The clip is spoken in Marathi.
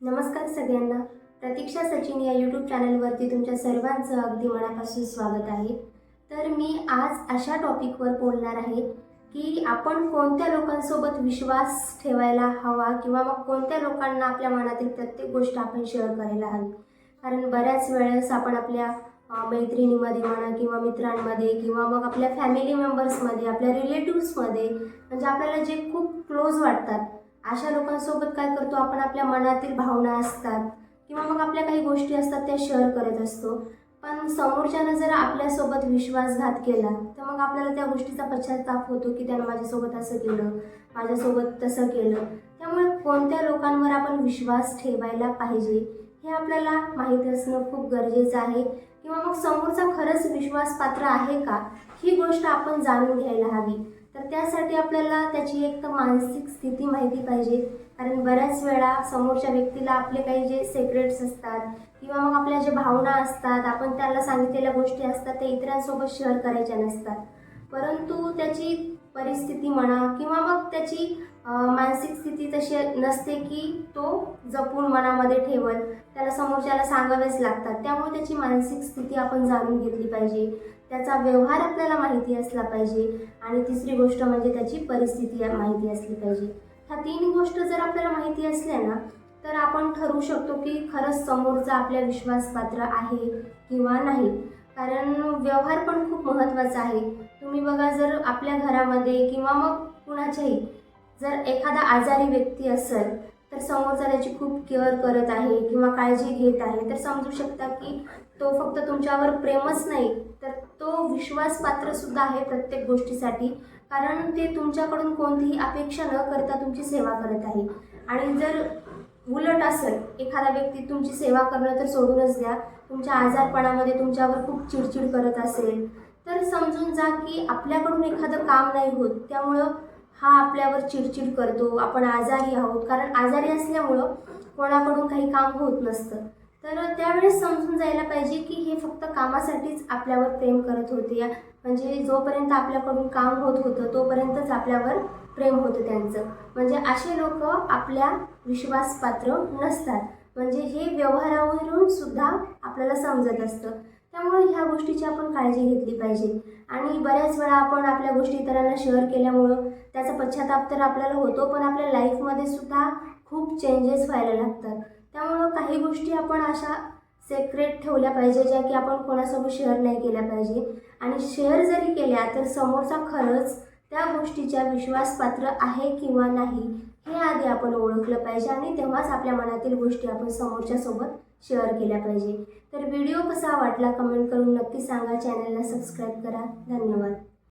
नमस्कार सगळ्यांना. प्रतीक्षा सचिन या यूट्यूब चॅनलवरती तुमच्या सर्वांचं अगदी मनापासून स्वागत आहे. तर मी आज अशा टॉपिकवर बोलणार आहे की आपण कोणत्या लोकांसोबत विश्वास ठेवायला हवा किंवा मग कोणत्या लोकांना आपल्या मनातील प्रत्येक गोष्ट आपण शेअर करायला हवी. कारण बऱ्याच वेळेस आपण आपल्या मैत्रिणीमध्ये म्हणा किंवा मित्रांमध्ये किंवा मग आपल्या फॅमिली मेंबर्समध्ये आपल्या रिलेटिव्समध्ये म्हणजे आपल्याला जे खूप क्लोज वाटतात अशा लोकांसोबत काय करतो? आपण आपल्या मनातील भावना असतात किंवा मग आपल्या काही गोष्टी असतात त्या शेअर करत असतो. पण समोरच्यानं जर आपल्यासोबत विश्वासघात केला तर मग आपल्याला त्या गोष्टीचा पश्चाताप होतो की त्यानं माझ्यासोबत असं केलं माझ्यासोबत तसं केलं. त्यामुळे कोणत्या लोकांवर आपण विश्वास ठेवायला पाहिजे हे आपल्याला माहीत असणं खूप गरजेचं आहे. किंवा मग समोरचा खरंच विश्वासपात्र आहे का? ही गोष्ट आपण जाणून घ्यायला हवी. तर त्यासाठी आपल्याला त्याची एक तर मानसिक स्थिती माहिती पाहिजे. कारण बऱ्याच वेळा समोरच्या व्यक्तीला आपले काही जे सेक्रेट्स असतात किंवा मग आपल्या ज्या भावना असतात आपण त्याला सांगितलेल्या गोष्टी असतात त्या इतरांसोबत शेअर करायच्या नसतात. परंतु त्याची परिस्थिती म्हणा किंवा मग त्याची मानसिक स्थिती तशी नसते की तो जपून मनामध्ये ठेवत त्याला समोरच्याला सांगावेच लागतात. त्यामुळे त्याची मानसिक स्थिती आपण जाणून घेतली पाहिजे. त्याचा व्यवहार आपल्याला माहिती असला पाहिजे. आणि तिसरी गोष्ट म्हणजे त्याची परिस्थिती माहिती असली पाहिजे. ह्या तीन गोष्ट जर आपल्याला माहिती असल्या ना तर आपण ठरवू शकतो की खरंच समोरचा आपल्या विश्वासपात्र आहे किंवा नाही. कारण व्यवहार पण खूप महत्त्वाचा आहे. तुम्ही बघा जर आपल्या घरामध्ये किंवा मग कुणाच्याही जर एखादा आजारी व्यक्ती असेल तर समोरचा त्याची खूप केअर करत आहे किंवा काळजी घेत आहे. तर समजू शकता की तो फक्त तुमच्यावर प्रेमच नाही तर तो विश्वासपात्र सुद्धा आहे प्रत्येक गोष्टीसाठी. कारण ते तुमच्याकडून कोणतीही अपेक्षा न करता तुमची सेवा करत आहे. आणि जर उलट असेल एखादा व्यक्ती तुमची सेवा करणं तर सोडूनच द्या. तुमच्या आजारपणामध्ये तुमच्यावर खूप चिडचिड करत असेल. तर समजून जा की आपल्याकडून एखादं काम नाही होत. त्यामुळं हा आपल्यावर चिडचिड करतो. आपण आजारी आहोत. कारण आजारी असल्यामुळं कोणाकडून काही काम होत नसतं. तर त्यावेळेस समजून जायला पाहिजे की हे फक्त कामासाठीच आपल्यावर प्रेम करत होते. म्हणजे जोपर्यंत आपल्याकडून काम होत होतं तोपर्यंतच आपल्यावर प्रेम होतं त्यांचं. म्हणजे असे लोक आपल्या विश्वासपात्र नसतात. म्हणजे हे व्यवहारावरून सुद्धा आपल्याला समजत असतं. त्यामुळे ह्या गोष्टीची आपण काळजी घेतली पाहिजे. आणि बऱ्याच वेळा आपण आपल्या गोष्टी इतरांना शेअर केल्यामुळं त्याचा पश्चाताप तर आपल्याला होतो पण आपल्या लाईफमध्ये सुद्धा खूप चेंजेस व्हायला लागतात. त्यामुळं काही गोष्टी आपण अशा सेक्रेट ठेवल्या पाहिजे ज्या की आपण कोणासोबत शेअर नाही केल्या पाहिजे. आणि शेअर जरी केल्या तर समोरचा खरंच त्या गोष्टीच्या विश्वासपात्र आहे किंवा नाही हे आधी आपण ओळखलं पाहिजे आणि तेव्हाच आपल्या मनातील गोष्टी आपण समोरच्या सोबत शेअर केल्या पाहिजे. तर व्हिडिओ कसा वाटला कमेंट करून नक्की सांगा. चॅनलला सबस्क्राईब करा. धन्यवाद.